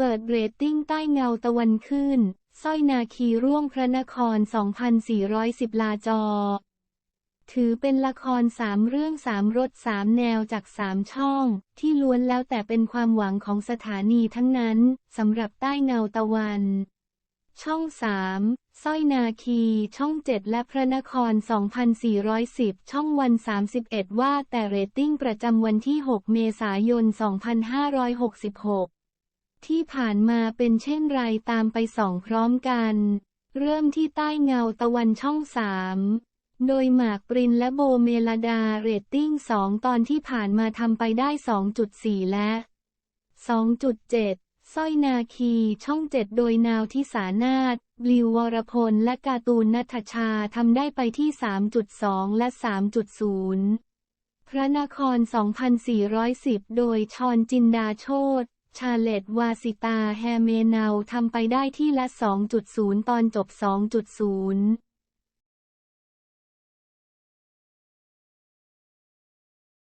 เปิดเรตติ้งใต้เงาตะวันขึ้น สร้อยนาคีร่วงพระนคร 2,410 ลาจอ ถือเป็นละครสามเรื่องสามรสสามแนวจากสามช่อง ที่ล้วนแล้วแต่เป็นความหวังของสถานีทั้งนั้นสำหรับใต้เงาตะวัน ช่องสามสร้อยนาคี ช่องเจ็ดและพระนคร 2,410 ช่องวัน 31 ว่าแต่เรตติ้งประจำวันที่ 6 เมษายน 2566 ที่ผ่านมาเป็นเช่นไรตามไปส่องพร้อมกัน เริ่มที่ใต้เงาตะวันช่องสามโดยหมากปรินและโบเมลดาเรตติ้ง 2 ตอนที่ผ่านมาทำไปได้ 2.4 และ 2.7 สร้อยนาคีช่องเจ็ดโดยนาวที่สานาถบลิววรพล และการ์ตูนนัทชาทำได้ไปที่ 3.2 และ 3.0 พระนคร 2,410 โดยชอนจินดาโชต ชาเลตวาสิตาแฮเมเนาทำไปได้ที่ละ 2.0 ตอนจบ 2.0